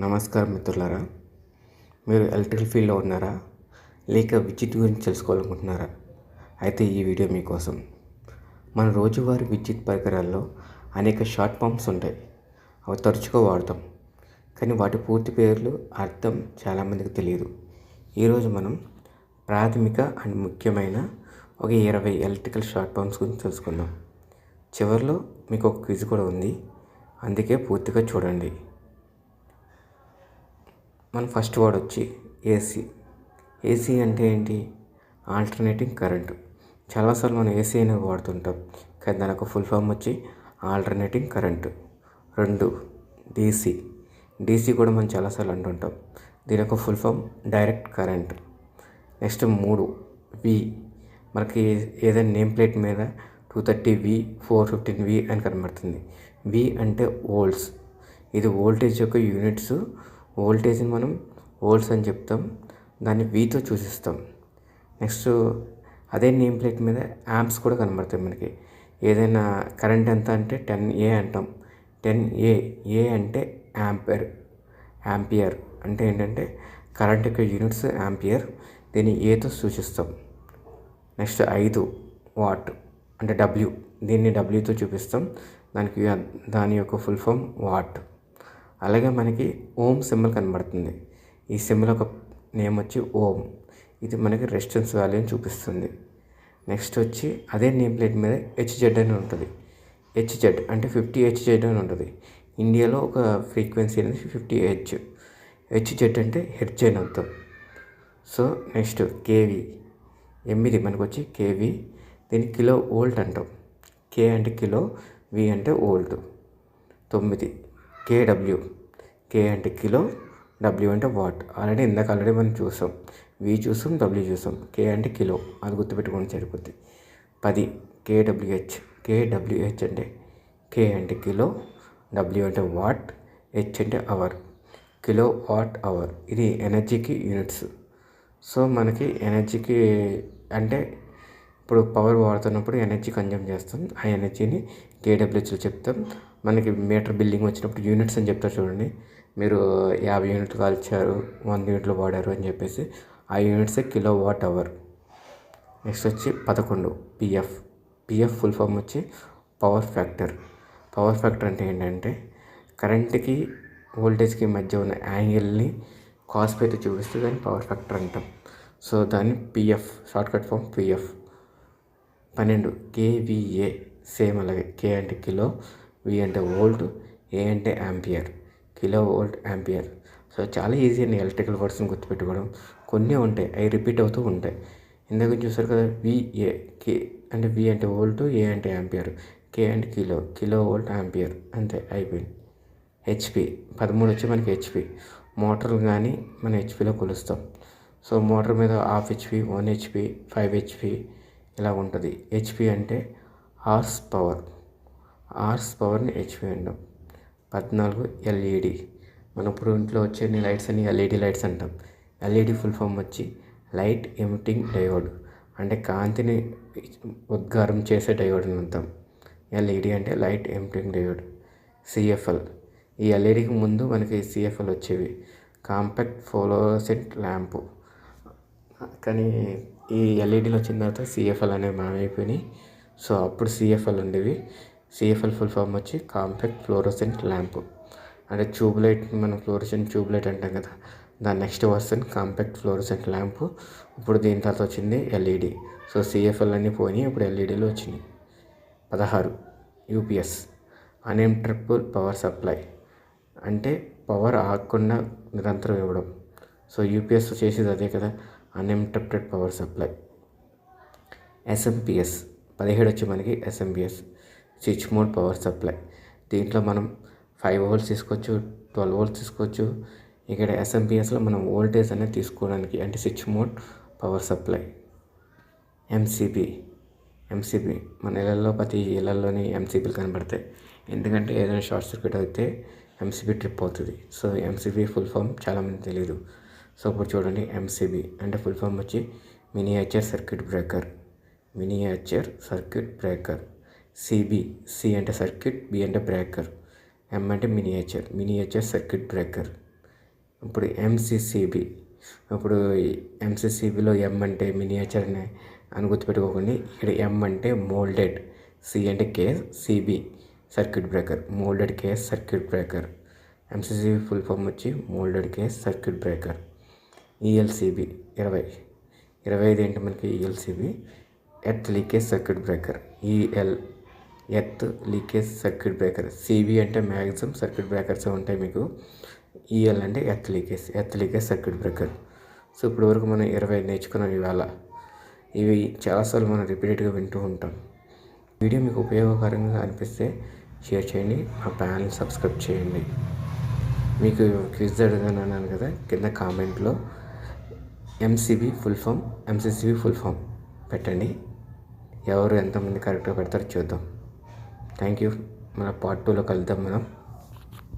నమస్కారం మిత్రులారా. మీరు ఎలక్ట్రికల్ ఫీల్డ్లో ఉన్నారా? లేక విద్యుత్ గురించి తెలుసుకోవాలనుకుంటున్నారా? అయితే ఈ వీడియో మీకోసం. మన రోజువారీ విద్యుత్ పరికరాల్లో అనేక షార్ట్ పంప్స్ ఉంటాయి. అవి తరచుగా వాడతాం. కానీ వాటి పూర్తి పేర్లు అర్థం చాలామందికి తెలియదు. ఈరోజు మనం ప్రాథమిక అండ్ ముఖ్యమైన ఒక ఇరవై ఎలక్ట్రికల్ షార్ట్ పంప్స్ గురించి తెలుసుకుందాం. చివరిలో మీకు ఒక క్విజ్ కూడా ఉంది. అందుకే పూర్తిగా చూడండి. మన ఫస్ట్ వర్డ్ వచ్చి ఏసీ. ఏసీ అంటే ఏంటి? Alternating current. చాలాసార్లు మనం ఏసీ అనేది వాడుతుంటాం. కానీ దాని ఒక ఫుల్ ఫామ్ వచ్చి ఆల్టర్నేటింగ్ కరెంటు. రెండు డీసీ. డీసీ కూడా మనం చాలాసార్లు అంటుంటాం. దీని యొక్క full form direct current. Next మూడు వి. మనకి ఏదైనా నేమ్ ప్లేట్ మీద two thirty V four fifteen V అని కనబడుతుంది. వి అంటే వోల్ట్స్ ఇది వోల్టేజ్ యొక్క యూనిట్స్ వోల్టేజ్ని మనం వోల్ట్స్ అని చెప్తాం. దాన్ని వీతో చూసిస్తాం. నెక్స్ట్ అదే నేమ్ ప్లేట్ మీద యాంప్స్ కూడా కనబడతాయి మనకి. ఏదైనా కరెంట్ ఎంత అంటే టెన్ ఏ అంటాం. టెన్ ఏ ఏ అంటే యాంపియర్ యాంపియర్ అంటే ఏంటంటే కరెంట్ యొక్క యూనిట్స్ యాంపియర్ దీన్ని ఏతో సూచిస్తాం. నెక్స్ట్ ఐదు వాట్ అంటే డబ్ల్యూ. దీన్ని డబ్ల్యూతో చూపిస్తాం. దానికి దాని యొక్క ఫుల్ ఫామ్ వాట్. అలాగే మనకి ఓం సింబల్ కనబడుతుంది. ఈ సింబల్ ఒక నేమ్ వచ్చి ఓం. ఇది మనకి రెసిస్టెన్స్ వాల్యూని చూపిస్తుంది. నెక్స్ట్ వచ్చి అదే నేమ్ ప్లేట్ మీద హెచ్జెడ్ అని ఉంటుంది. హెచ్జెడ్ అంటే ఫిఫ్టీ హెచ్జెడ్ అని ఉంటుంది. ఇండియాలో ఒక ఫ్రీక్వెన్సీ అనేది ఫిఫ్టీ హెచ్ హెచ్జెడ్ అంటే హెర్జ్ అని అర్థం. సో నెక్స్ట్ కేవీ ఎనిమిది మనకు వచ్చి కేవీ దీన్ని కిలో ఓల్ట్ అంటాం. కే అంటే కిలో వి అంటే ఓల్ట్ తొమ్మిది. కేడబ్ల్యూ కే అంటే కిలో డబ్ల్యూ అంటే వాట్. ఆల్రెడీ ఇందాక ఆల్రెడీ మనం చూసాం. వి చూసాం డబ్ల్యూ చూసాం. కే అంటే కిలో. అది గుర్తుపెట్టుకుని సరిపోద్ది. పది. కేడబ్ల్యూహెచ్ కేడబ్ల్యూహెచ్ అంటే కే అంటే కిలో డబ్ల్యూ అంటే వాట్ హెచ్ అంటే అవర్. Kilo watt hour. ఇది ఎనర్జీకి యూనిట్స్ సో మనకి ఎనర్జీకి అంటే ఇప్పుడు పవర్ వాడుతున్నప్పుడు ఎనర్జీ కన్జ్యూమ్ చేస్తాం. ఆ ఎనర్జీని కేడబ్ల్యూహెచ్లో చెప్తాం. మనకి మీటర్ బిల్డింగ్ వచ్చినప్పుడు యూనిట్స్ అని చెప్తారు చూడండి. మీరు యాభై యూనిట్లు కాల్చారు వంద యూనిట్లు వాడారు అని చెప్పేసి ఆ యూనిట్సే కిలో వాట్ అవర్. నెక్స్ట్ వచ్చి పదకొండు P F. P F full form వచ్చి పవర్ ఫ్యాక్టర్. పవర్ ఫ్యాక్టర్ అంటే ఏంటంటే కరెంట్కి వోల్టేజ్కి మధ్య ఉన్న యాంగిల్ని కాస్పైతే చూపిస్తే దాన్ని పవర్ ఫ్యాక్టర్ అంటాం. సో దాన్ని పిఎఫ్ షార్ట్కట్ ఫామ్ పిఎఫ్. పన్నెండు కేవీఏ సేమ్ అలాగే. కే అంటే కిలో వి అంటే వోల్ట్ ఏ అంటే ampere kilo volt ampere so చాలా ఈజీ అండి ఎలక్ట్రికల్ వర్డ్స్ని గుర్తుపెట్టుకోవడం. కొన్ని ఉంటాయి అవి రిపీట్ అవుతూ ఉంటాయి. ఇందాక చూసారు కదా విఏ కే అంటే వి అంటే వోల్ట్ ఏ అంటే యాంపియర్ కే అంటే కిలో కిలో వోల్ట్ యాంపియర్ అంతే అయిపోయింది. హెచ్పి పదమూడు వచ్చి మనకి హెచ్పి మోటార్లు కానీ మనం హెచ్పిలో కొలుస్తాం. సో మోటార్ మీద half H P one H P five H P ఇలా ఉంటుంది. హెచ్పి అంటే హార్స్ పవర్. ఆర్స్ పవర్ని హెచ్పి అంటాం. పద్నాలుగు ఎల్ఈడి మన ఇప్పుడు ఇంట్లో వచ్చే లైట్స్ అన్ని ఎల్ఈడి లైట్స్ అంటాం. L E D full form వచ్చి లైట్ ఎమిటింగ్ డయోడ్ అంటే కాంతిని ఉద్గారం చేసే డయోడ్ అని అంటాం. ఎల్ఈడి అంటే లైట్ ఎమిటింగ్ డయోడ్ సిఎఫ్ఎల్ ఈ ఎల్ఈడికి ముందు మనకి సిఎఫ్ఎల్ వచ్చేవి. కాంపాక్ట్ ఫ్లోరోసెంట్ ల్యాంపు కానీ ఈ ఎల్ఈడీలు వచ్చిన తర్వాత సిఎఫ్ఎల్ అనేవి మామైపోయినాయి సో అప్పుడు సిఎఫ్ఎల్ ఉండేవి. C F L full form వచ్చి కాంపాక్ట్ ఫ్లోరోసెంట్ ల్యాంప్ అంటే ట్యూబ్లైట్ మనం ఫ్లోరోసెంట్ ట్యూబ్ లైట్ అంటాం కదా దాని next version compact fluorescent lamp ఇప్పుడు దీని తర్వాత వచ్చింది ఎల్ఈడి సో సిఎఫ్ఎల్ అన్నీ పోయినాయి ఇప్పుడు ఎల్ఈడీలు వచ్చినాయి. పదహారు U P S uninterruptible power supply అంటే పవర్ ఆగకుండా నిరంతరం ఇవ్వడం. సో యూపీఎస్ చేసేది అదే కదా అన్ఇంటరప్టెడ్ పవర్ సప్లై ఎస్ఎంపిఎస్ పదిహేడు వచ్చి మనకి SMPS switch mode power supply. దీంట్లో మనం ఫైవ్ వోల్ట్స్ తీసుకోవచ్చు ట్వెల్వ్ వోల్ట్స్ తీసుకోవచ్చు. ఇక్కడ ఎస్ఎంపిఎస్లో మనం వోల్టేజ్ అనేది తీసుకోవడానికి అంటే switch mode power supply. MCB MCB మన ఇళ్ళల్లో ప్రతి ఇళ్ళల్లోనే ఎంసీబీలు కనబడతాయి. ఎందుకంటే ఏదైనా షార్ట్ సర్క్యూట్ అయితే ఎంసీబీ ట్రిప్ అవుతుంది. So M C B full form చాలామంది తెలియదు సో ఇప్పుడు చూడండి ఎంసీబీ అంటే ఫుల్ ఫామ్ వచ్చి miniature circuit breaker miniature circuit breaker C B C అంటే సర్క్యూట్ బి అంటే బ్రేకర్ ఎం అంటే మినియేచర్ మినియేచర్ సర్క్యూట్ బ్రేకర్ ఇప్పుడు ఎంసీసీబీ ఇప్పుడు ఎంసీసీబీలో ఎం అంటే మినియేచర్ అని అని గుర్తుపెట్టుకోకండి. ఇక్కడ ఎం అంటే మోల్డెడ్ సి అంటే case C B circuit breaker moulded case circuit breaker M C C B full form వచ్చి moulded case circuit breaker E L C B ఇరవై ఇరవై ఐదు ఏంటి మనకి E L C B earth leakage circuit breaker E L earth leakage circuit breaker. C B అంటే maximum circuit breakers ఉంటాయి మీకు. E L అంటే earth leakage. Earth leakage circuit breaker. So ఇప్పుడు వరకు మనం ఇరవై నేర్చుకున్నాం ఇవాళ. ఇవి చాలాసార్లు మనం రిపీటెడ్గా వింటూ ఉంటాం. వీడియో మీకు ఉపయోగకరంగా అనిపిస్తే షేర్ చేయండి. మా ఛానల్ సబ్స్క్రైబ్ చేయండి. మీకు క్విజ్ అడిగాను అన్నాను కదా కింద కామెంట్లో M C B full form M C C B full form పెట్టండి. ఎవరు ఎంతమంది కరెక్ట్గా పెడతారో చూద్దాం. Thank you. మన పార్ట్ టూలో కలుద్దాం మనం.